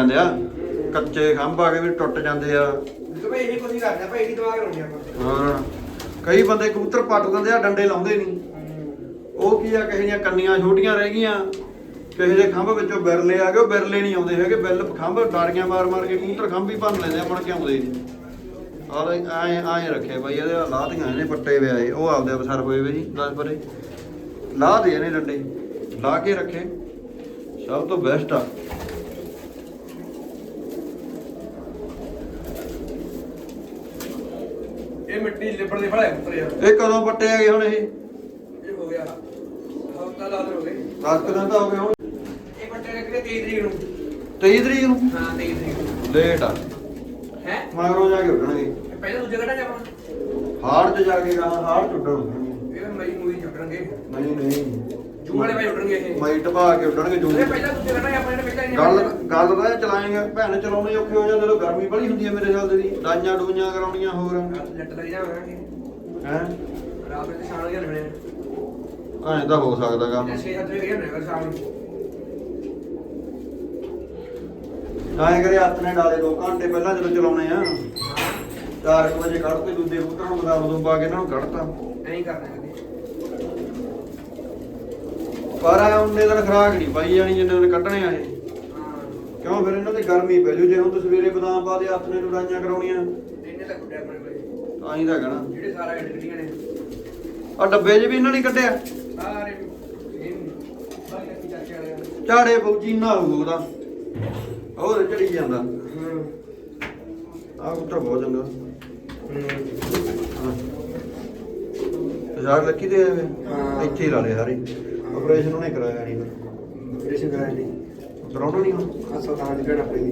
ਜਾਂਦੇ ਆ ਕੱਚੇ ਖੰਭ ਆ ਕੇ ਵੀ ਟੁੱਟ ਜਾਂਦੇ ਆ। ਜਦੋਂ ਭਾਈ ਇਹ ਕੁਝ ਨਹੀਂ ਕਰਦਾ ਭਾਈ ਇਹਦੀ ਦਿਮਾਗ ਲਾਉਂਦੇ ਆਪਾਂ। ਹਾਂ ਕਈ ਬੰਦੇ ਕਬੂਤਰ ਪੱਟ ਦਿੰਦੇ ਆ ਡੰਡੇ ਲਾਉਂਦੇ ਨਹੀਂ ਉਹ ਕੀ ਆ ਕਿਸੇ ਦੀਆਂ ਕੰਨੀਆਂ ਛੋਟੀਆਂ ਰਹਿ ਗਈਆਂ ਕਿਸੇ ਦੇ ਖੰਭ ਵਿੱਚੋਂ ਬਿਰਲੇ ਆ ਗਏ ਉਹ ਬਿਰਲੇ ਨਹੀਂ ਆਉਂਦੇ ਹੈਗੇ ਬਿੱਲ ਖੰਭ ਡਾਰੀਆਂ ਮਾਰ ਮਾਰ ਕੇ ਕਬੂਤਰ ਖੰਭ ਹੀ ਭੰਨ ਲੈਂਦੇ ਆ ਮੁੜ ਕੇ ਆਉਂਦੇ ਨਹੀਂ ਆਹ ਐ ਐ ਰੱਖੇ ਬਾਈ ਇਹਦੇ ਲਾਹਦੀਆਂ ਇਹਨੇ ਪੱਟੇ ਵੇ ਆਏ ਉਹ ਆਪਦੇ ਅਵਸਰ ਹੋਏ ਵੇ ਜੀ 10 ਪਰੇ। ਲਾਹ ਦੇ ਇਹਨੇ ਡੰਡੇ ਲਾ ਕੇ ਰੱਖੇ ਸਭ ਤੋਂ ਬੈਸਟ ਆ ਇਹ ਮਿੱਟੀ ਲਿਬੜ ਦੇ ਫੜਾ ਪੁੱਤਰ ਯਾਰ। ਇਹ ਕਦੋਂ ਪੱਟੇ ਹੈਗੇ ਹੁਣ ਇਹ? ਇਹ ਹੋ ਗਿਆ। ਹਫਤਾ ਲਾ ਦੇ ਹੋ ਗਏ 10 ਕੁ ਦਿਨ ਤਾਂ ਹੋ ਗਏ ਹੁਣ। ਇਹ ਨੇ ਕਿਹੜੇ 23 ਤਰੀਕ ਨੂੰ। 23 ਤਰੀਕ ਨੂੰ? ਹਾਂ 23 ਤਰੀਕ ਨੂੰ। ਲੇਟ ਆ। ਹੈ? ਮਗਰੋਂ ਜਾ ਕੇ ਉੱਡਣਗੇ। ਪਹਿਲਾਂ ਦੂਜੇ ਘਟਾ ਜਾਵਾਂ ਹਾੜ ਚ ਜਾ ਕੇ ਗਾਣਾ ਹਾੜ ਚ ਉੱਡਣ ਉੱਡਣਗੇ। ਇਹ ਮਈ ਮੂਵੀ ਛੱਡਣਗੇ ਨਹੀਂ ਨਹੀਂ। ਜੂ ਵਾਲੇ ਭਾਈ ਉੱਡਣਗੇ ਇਹ। ਮਾਈ ਟਪਾ ਕੇ ਉੱਡਣਗੇ ਜੂ ਇਹ ਪਹਿਲਾਂ ਦੂਜੇ ਘਟਾ ਆਪਾਂ ਇਹਨੇ ਪਹਿਲਾਂ ਇੰਨੇ ਗੱਲ ਗੱਲ ਤਾਂ ਇਹ ਚਲਾਏਗਾ ਭੈਣ ਚਲਾਉਣੇ ਔਖੇ ਹੋ ਜਾਂਦੇ ਜਦੋਂ ਗਰਮੀ ਬੜੀ ਹੁੰਦੀ ਹੈ ਮੇਰੇ ਖਿਆਲ ਦੀ ਡਾਈਆਂ ਡੂਈਆਂ ਕਰਾਉਣੀਆਂ ਹੋਰ। ਜੱਟ ਲੱਗ ਜਾਵਾਂਗੇ ਹੈ? ਰਾਤ ਨੂੰ ਸ਼ਾਮ ਨੂੰ ਜਾਣੇ ਐਂ ਤਾਂ ਹੋ ਸਕਦਾ ਕੰਮ। 6-7 ਵਜੇ ਜਾਣੇ ਕਰ ਸ਼ਾਮ ਨੂੰ। ਐਂ ਕਰੇ ਹੱਥ ਨੇ ਡਾਲੇ 2 ਘੰਟੇ ਪਹਿਲਾਂ ਜਦੋਂ ਚਲਾਉਣੇ ਆ। 4 ਵਜੇ ਕੱਢ ਤੇ ਦੂਜੇ ਨੂੰ ਬਦਾਮ ਬਦੂਮ ਪਾ ਕੇ ਇਹਨਾਂ ਨੂੰ ਕੱਢਤਾ। ਐਂ ਕਰਨਾ ਕਦੇ ਪਰ ਆ ਉਹਨੇ ਦਿਨ ਖਰਾਕ ਨਹੀਂ ਪਾਈ ਜਾਣੀ ਜਿੰਨੇ ਦਿਨ ਕੱਢਣੇ ਆ ਇਹ। ਕਿਉਂ ਫਿਰ ਇਹਨਾਂ ਦੀ ਗਰਮੀ ਪੈ ਜੂ ਜੇ ਹੁਣ ਤੂੰ ਸਵੇਰੇ ਬਦਾਮ ਪਾ ਦੇ ਹੱਥ ਨੇ ਲੜਾਈਆਂ ਕਰਾਉਣੀਆਂ। ਇਹਨੇ ਤਾਂ ਗੁੱਡੇ ਆਪਣੇ ਕੋਲੇ। ਤਾਂ ਹੀ ਤਾਂ ਕਹਣਾ। ਜਿਹੜੇ ਸਾਰਾ ਗੱਡ ਗੱਡੀਆਂ ਨੇ। ਆ ਡੱਬੇ 'ਚ ਵੀ ਇਹਨਾਂ ਨੇ ਕੱਢਿਆ। ਸਾਰੇ। ਝਾੜੇ ਫੌਜੀ ਨਾ ਹੋਊ ਉਹਦਾ। ਹੋਰ ਚੜੀ ਜਾਂਦਾ। ਹੂੰ ਆਹ ਕੁੱਤਾ ਬਹੁਤ ਚੰਗਾ। ਹੂੰ। ਲੱਕੀ ਦੇ। ਇੱਥੇ ਹੀ ਲਾ ਲਏ ਸਾਰੇ। ਆਪਰੇਸ਼ਨ ਉਹਨੇ ਕਰਾਇਆ ਨਹੀਂ। ਫਿਰ ਰੇਸ਼ਨ ਕਰਾਇਆ ਨਹੀਂ। ਕਰਾਉਣਾ ਨਹੀਂ ਹੁਣ ਅਸਲ ਤਾਂ ਨਹੀਂ ਕਰਨਾ ਪਈ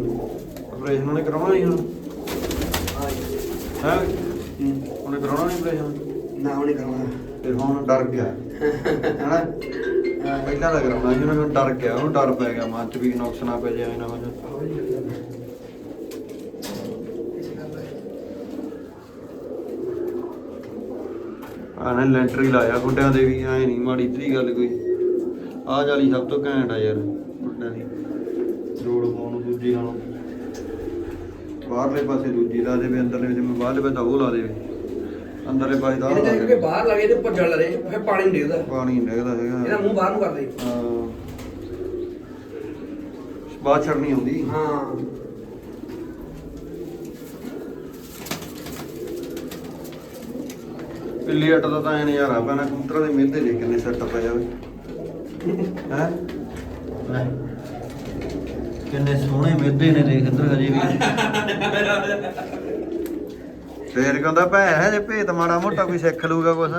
ਆਪਰੇਸ਼ਨ ਉਹਨੇ ਕਰਾਉਣਾ ਨਹੀਂ ਹੁਣ ਹਾਂ ਉਹਨੇ ਕਰਾਉਣਾ ਨਹੀਂ ਆਪਰੇਸ਼ਨ ਨਾ ਉਹਨੇ ਕਰਨਾ ਫਿਰ ਹੁਣ ਡਰ ਗਿਆ। ਹੈਨਾ? ਪਹਿਲਾਂ ਤਾਂ ਕਰਾਉਣਾ ਸੀ ਉਹਨੇ ਡਰ ਗਿਆ ਉਹਨੂੰ ਡਰ ਪੈ ਗਿਆ ਮਨ ਚ ਵੀ ਨੁਕਸ ਨਾ ਪੈ ਜਾਏ ਨਾ ਹੋ ਜਾਏ। ਆਨੇ ਲੈਂਟਰ ਹੀ ਲਾਇਆ ਗੁੱਡਿਆਂ ਦੇ ਵੀ ਐ ਨਹੀਂ ਮਾੜੀ ਤਰੀ ਗੱਲ ਕੋਈ। ਆਹ ਜਾਲੀ ਸਭ ਤੋਂ ਘੈਂਟ ਆ ਯਾਰ ਗੁੱਡਿਆਂ ਦੀ। ਜੋੜ ਪਾਉਣ ਨੂੰ ਦੂਜੀ ਨਾਲੋਂ। ਬਾਹਰਲੇ ਪਾਸੇ ਦੂਜੀ ਲਾ ਦੇਵੇ ਅੰਦਰਲੇ ਵਿੱਚ ਮੈਂ ਬਾਹਰਲੇ ਪਾਸੇ ਤਾਂ ਉਹ ਲਾ ਦੇਵੇ। ਅੰਦਰਲੇ ਪਾਸੇ ਚਾਹੀਦਾ ਕਿ ਦੇਵੇ। ਬਾਹਰ ਲੱਗੇ ਤੇ ਉੱਪਰ ਜਲ ਰਹੇ ਫਿਰ ਪਾਣੀ ਨਹੀਂ ਡਿੱਗਦਾ। ਪਾਣੀ ਨਹੀਂ ਡਿੱਗਦਾ ਹੈਗਾ। ਇਹਦਾ ਮੂੰਹ ਬਾਹਰ ਨੂੰ ਕਰ ਦੇ। ਹਾਂ। ਬਾਤ ਛੜਨੀ ਆਉਂਦੀ। ਹਾਂ। ਪਿੱਲੀ ਅੱਟ ਦਾ ਤਾਂ ਐ ਨਜ਼ਾਰਾ ਪੈਣਾ ਕਬੂਤਰਾਂ ਦੇ ਮਿਹਦੇ ਦੇ ਕਿੰਨੇ ਸੱਟ ਪੈ ਜਾਵੇ ਹੈ? ਕਿੰਨੇ ਸੋਹਣੇ ਮਿਹਦੇ ਨੇ ਦੇਖ ਇੱਧਰ ਹਜੇ ਵੀ। ਫੇਰ ਕਹਿੰਦਾ ਭੈ ਜੇ ਭੇਤ ਮਾੜਾ ਮੋਟਾ ਕੋਈ ਸਿੱਖ ਲੂਗਾ ਕੁਛ।